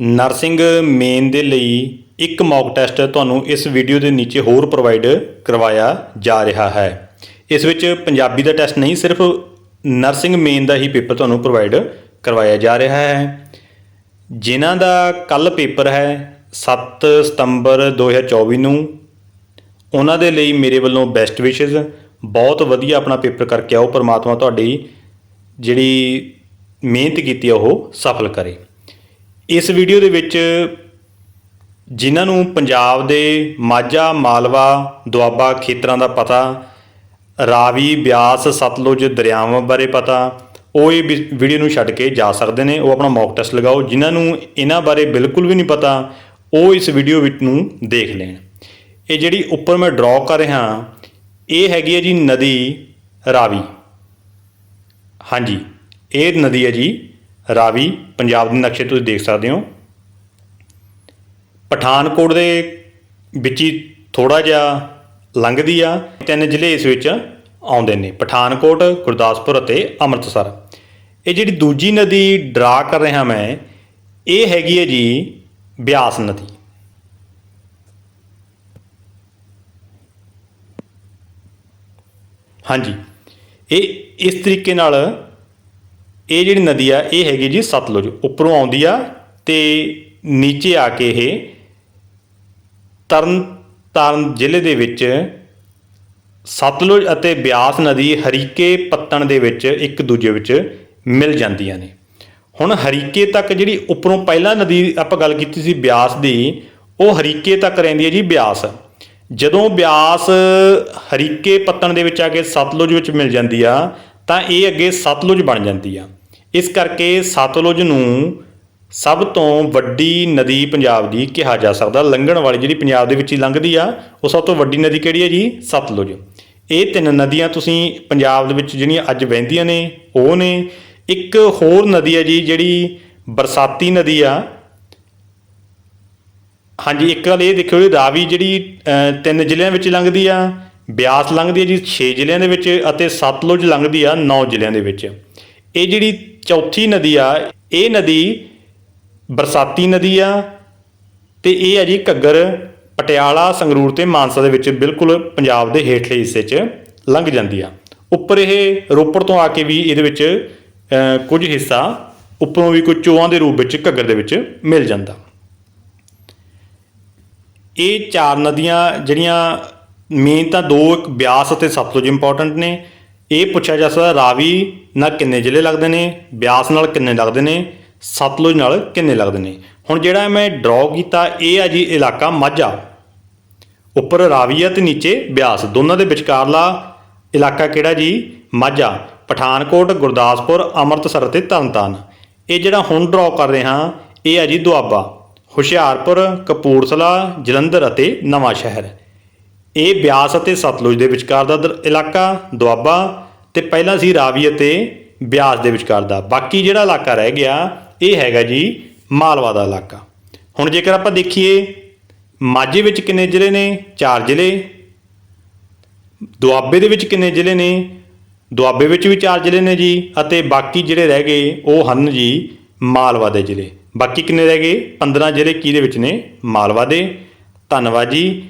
Nursing main ਦੇ ਲਈ ਇੱਕ ਮੌਕ ਟੈਸਟ ਤੁਹਾਨੂੰ ਇਸ ਵੀਡੀਓ ਦੇ ਨੀਚੇ ਹੋਰ ਪ੍ਰੋਵਾਈਡ ਕਰਵਾਇਆ ਜਾ ਰਿਹਾ ਹੈ। ਇਸ ਵਿੱਚ ਪੰਜਾਬੀ ਦਾ ਟੈਸਟ ਨਹੀਂ, ਸਿਰਫ ਨਰਸਿੰਗ ਮੇਨ ਦਾ ਹੀ ਪੇਪਰ ਤੁਹਾਨੂੰ ਪ੍ਰੋਵਾਈਡ ਕਰਵਾਇਆ ਜਾ ਰਿਹਾ ਹੈ। ਜਿਨ੍ਹਾਂ ਦਾ ਕੱਲ ਪੇਪਰ ਹੈ 7 ਸਤੰਬਰ 2024 ਨੂੰ, ਉਹਨਾਂ ਦੇ ਲਈ ਮੇਰੇ ਵੱਲੋਂ ਬੈਸਟ ਵਿਸ਼ੇਸ ਬਹੁਤ ਵਧੀਆ ਆਪਣਾ ਪੇਪਰ ਕਰਕੇ ਆਓ, ਪਰਮਾਤਮਾ ਤੁਹਾਡੀ ਜਿਹੜੀ ਮਿਹਨਤ ਕੀਤੀ ਉਹ ਸਫਲ ਕਰੇ। ਇਸ ਵੀਡੀਓ ਦੇ ਵਿੱਚ ਜਿਨ੍ਹਾਂ ਨੂੰ ਪੰਜਾਬ ਦੇ ਮਾਝਾ, ਮਾਲਵਾ, ਦੁਆਬਾ ਖੇਤਰਾਂ ਦਾ ਪਤਾ, ਰਾਵੀ, ਬਿਆਸ, ਸਤਲੁਜ, ਦਰਿਆਵਾਂ ਬਾਰੇ ਪਤਾ, ਉਹ ਇਹ ਵੀਡੀਓ ਨੂੰ ਛੱਡ ਕੇ ਜਾ ਸਕਦੇ ਨੇ। ਉਹ ਆਪਣਾ ਮੌਕ ਟੈਸਟ ਲਗਾਓ। ਜਿਨ੍ਹਾਂ ਨੂੰ ਇਹਨਾਂ ਬਾਰੇ ਬਿਲਕੁਲ ਵੀ ਨਹੀਂ ਪਤਾ, ਉਹ ਇਸ ਵੀਡੀਓ ਵਿੱਚ ਨੂੰ ਦੇਖ ਲੈਣ। ਇਹ ਜਿਹੜੀ ਉੱਪਰ ਮੈਂ ਡਰਾਅ ਕਰ ਰਿਹਾ, ਇਹ ਹੈਗੀ ਹੈ ਜੀ ਨਦੀ ਰਾਵੀ। ਹਾਂਜੀ, ਇਹ ਨਦੀ ਹੈ ਜੀ ਰਾਵੀ, ਪੰਜਾਬ ਦੇ ਨਕਸ਼ੇ ਤੁਸੀਂ ਦੇਖ ਸਕਦੇ ਹੋ। ਪਠਾਨਕੋਟ ਦੇ ਵਿੱਚ ਹੀ ਥੋੜਾ ਜਿਹਾ ਲੰਘਦੀ ਆ, ਤਿੰਨ ਜ਼ਿਲ੍ਹੇ ਇਸ ਵਿੱਚ ਆਉਂਦੇ ਨੇ, ਪਠਾਨਕੋਟ, ਗੁਰਦਾਸਪੁਰ ਅਤੇ ਅੰਮ੍ਰਿਤਸਰ। ਇਹ ਜਿਹੜੀ ਦੂਜੀ ਨਦੀ ਡਰਾ ਕਰ ਰਿਹਾ ਮੈਂ, ਇਹ ਹੈਗੀ ਹੈ ਜੀ ਬਿਆਸ ਨਦੀ। ਹਾਂਜੀ, ਇਹ ਇਸ ਤਰੀਕੇ ਨਾਲ ਇਹ ਜਿਹੜੀ ਨਦੀ ਆ, ਇਹ ਹੈਗੀ ਜੀ ਸਤਲੁਜ। ਉੱਪਰੋਂ ਆਉਂਦੀ ਆ ਤੇ ਨੀਚੇ ਆ ਕੇ ਇਹ ਤਰਨ ਤਾਰਨ ਜ਼ਿਲ੍ਹੇ ਦੇ ਵਿੱਚ ਸਤਲੁਜ ਅਤੇ ਬਿਆਸ ਨਦੀ ਹਰੀਕੇ ਪੱਤਣ ਦੇ ਵਿੱਚ ਇੱਕ ਦੂਜੇ ਵਿੱਚ ਮਿਲ ਜਾਂਦੀਆਂ ਨੇ। ਹੁਣ ਹਰੀਕੇ ਤੱਕ ਜਿਹੜੀ ਉੱਪਰੋਂ ਪਹਿਲਾਂ ਨਦੀ ਆਪਾਂ ਗੱਲ ਕੀਤੀ ਸੀ ਬਿਆਸ ਦੀ, ਉਹ ਹਰੀਕੇ ਤੱਕ ਰਹਿੰਦੀ ਹੈ ਜੀ ਬਿਆਸ। ਜਦੋਂ ਬਿਆਸ ਹਰੀਕੇ ਪੱਤਣ ਦੇ ਵਿੱਚ ਆ ਕੇ ਸਤਲੁਜ ਵਿੱਚ ਮਿਲ ਜਾਂਦੀ ਆ, ਤਾਂ ਇਹ ਅੱਗੇ ਸਤਲੁਜ ਬਣ ਜਾਂਦੀ ਆ। ਇਸ ਕਰਕੇ ਸਤਲੁਜ ਨੂੰ ਸਭ ਤੋਂ ਵੱਡੀ ਨਦੀ ਪੰਜਾਬ ਦੀ ਕਿਹਾ ਜਾ ਸਕਦਾ। ਲੰਘਣ ਵਾਲੀ ਜਿਹੜੀ ਪੰਜਾਬ ਦੇ ਵਿੱਚ ਹੀ ਲੰਘਦੀ ਆ, ਉਹ ਸਭ ਤੋਂ ਵੱਡੀ ਨਦੀ ਕਿਹੜੀ ਹੈ ਜੀ? ਸਤਲੁਜ। ਇਹ ਤਿੰਨ ਨਦੀਆਂ ਤੁਸੀਂ ਪੰਜਾਬ ਦੇ ਵਿੱਚ ਜਿਹੜੀਆਂ ਅੱਜ ਵਹਿੰਦੀਆਂ ਨੇ, ਉਹ ਨੇ। ਇੱਕ ਹੋਰ ਨਦੀ ਹੈ ਜੀ, ਜਿਹੜੀ ਬਰਸਾਤੀ ਨਦੀ ਆ। ਹਾਂਜੀ, ਇੱਕ ਗੱਲ ਇਹ ਦੇਖਿਓ ਜੀ ਰਾਵੀ ਜਿਹੜੀ ਤਿੰਨ ਜ਼ਿਲ੍ਹਿਆਂ ਵਿੱਚ ਲੰਘਦੀ ਆ। ਬਿਆਸ ਲੰਘਦੀ ਹੈ ਜੀ 6 ਜ਼ਿਲ੍ਹਿਆਂ ਦੇ ਵਿੱਚ ਅਤੇ ਸਤਲੁਜ ਲੰਘਦੀ ਆ 9 ਜ਼ਿਲ੍ਹਿਆਂ ਦੇ ਵਿੱਚ। ਇਹ ਜਿਹੜੀ ਚੌਥੀ ਨਦੀ ਆ, ਇਹ ਨਦੀ ਬਰਸਾਤੀ ਨਦੀ ਆ ਤੇ ਇਹ ਆ ਜੀ ਘੱਗਰ ਪਟਿਆਲਾ ਸੰਗਰੂਰ ਤੇ ਮਾਨਸਾ ਦੇ ਵਿੱਚ ਬਿਲਕੁਲ ਪੰਜਾਬ ਦੇ ਹੇਠਲੇ ਹਿੱਸੇ 'ਚ ਲੰਘ ਜਾਂਦੀ ਆ। ਉੱਪਰ ਇਹ ਰੋਪੜ ਤੋਂ ਆ ਕੇ ਵੀ ਇਹਦੇ ਵਿੱਚ ਕੁਝ ਹਿੱਸਾ ਉੱਪਰੋਂ ਵੀ ਕੋਈ ਚੋਆਂ ਦੇ ਰੂਪ ਵਿੱਚ ਘੱਗਰ ਦੇ ਵਿੱਚ ਮਿਲ ਜਾਂਦਾ। ਇਹ ਚਾਰ ਨਦੀਆਂ ਜਿਹੜੀਆਂ ਮੇਨ ਤਾਂ ਦੋ ਇੱਕ ਬਿਆਸ ਅਤੇ ਸਤਲੁਜ ਇੰਪੋਰਟੈਂਟ ਨੇ। ਇਹ ਪੁੱਛਿਆ ਜਾ ਸਕਦਾ ਰਾਵੀ ਨਾਲ ਕਿੰਨੇ ਜ਼ਿਲ੍ਹੇ ਲੱਗਦੇ ਨੇ, ਬਿਆਸ ਨਾਲ ਕਿੰਨੇ ਲੱਗਦੇ ਨੇ, ਸਤਲੁਜ ਨਾਲ ਕਿੰਨੇ ਲੱਗਦੇ ਨੇ। ਹੁਣ ਜਿਹੜਾ ਮੈਂ ਡਰਾਅ ਕੀਤਾ, ਇਹ ਆ ਜੀ ਇਲਾਕਾ ਮਾਝਾ। ਉੱਪਰ ਰਾਵੀ ਆ ਤੇ ਨੀਚੇ ਬਿਆਸ। ਦੋਨਾਂ ਦੇ ਵਿਚਕਾਰਲਾ ਇਲਾਕਾ ਕਿਹੜਾ ਜੀ? ਮਾਝਾ। ਪਠਾਨਕੋਟ, ਗੁਰਦਾਸਪੁਰ, ਅੰਮ੍ਰਿਤਸਰ ਅਤੇ ਤਰਨਤਾਰਨ। ਇਹ ਜਿਹੜਾ ਹੁਣ ਡਰਾਅ ਕਰ ਰਹੇ ਹਾਂ ਇਹ ਆ ਜੀ ਦੁਆਬਾ। ਹੁਸ਼ਿਆਰਪੁਰ, ਕਪੂਰਥਲਾ, ਜਲੰਧਰ ਅਤੇ ਨਵਾਂ ਸ਼ਹਿਰ ਇਹ ਬਿਆਸ ਅਤੇ ਸਤਲੁਜ ਦੇ ਵਿਚਕਾਰ ਦਾ ਦਰ- ਇਲਾਕਾ, ਦੁਆਬਾ ਤੇ ਪਹਿਲਾਂ ਸੀ ਰਾਵੀ ਅਤੇ ਬਿਆਸ ਦੇ ਵਿਚਕਾਰ ਦਾ। ਬਾਕੀ ਜਿਹੜਾ ਇਲਾਕਾ ਰਹਿ ਗਿਆ, ਇਹ ਹੈਗਾ ਜੀ ਮਾਲਵਾ ਦਾ ਇਲਾਕਾ। ਹੁਣ ਜੇਕਰ ਆਪਾਂ ਦੇਖੀਏ, ਮਾਝੇ ਵਿੱਚ ਕਿੰਨੇ ਜ਼ਿਲ੍ਹੇ ਨੇ? 4 ਜ਼ਿਲ੍ਹੇ। ਦੁਆਬੇ ਦੇ ਵਿੱਚ ਕਿੰਨੇ ਜ਼ਿਲ੍ਹੇ ਨੇ? ਦੁਆਬੇ ਵਿੱਚ ਵੀ 4 ਜ਼ਿਲ੍ਹੇ ਨੇ ਜੀ ਅਤੇ ਬਾਕੀ ਜਿਹੜੇ ਰਹਿ ਗਏ, ਉਹ ਹਨ ਜੀ ਮਾਲਵਾ ਦੇ ਜ਼ਿਲ੍ਹੇ। ਬਾਕੀ ਕਿੰਨੇ ਰਹਿ ਗਏ? 15 ਜ਼ਿਲ੍ਹੇ ਕਿਹਦੇ ਵਿੱਚ ਨੇ? ਮਾਲਵਾ ਦੇ। ਧੰਨਵਾਦ ਜੀ।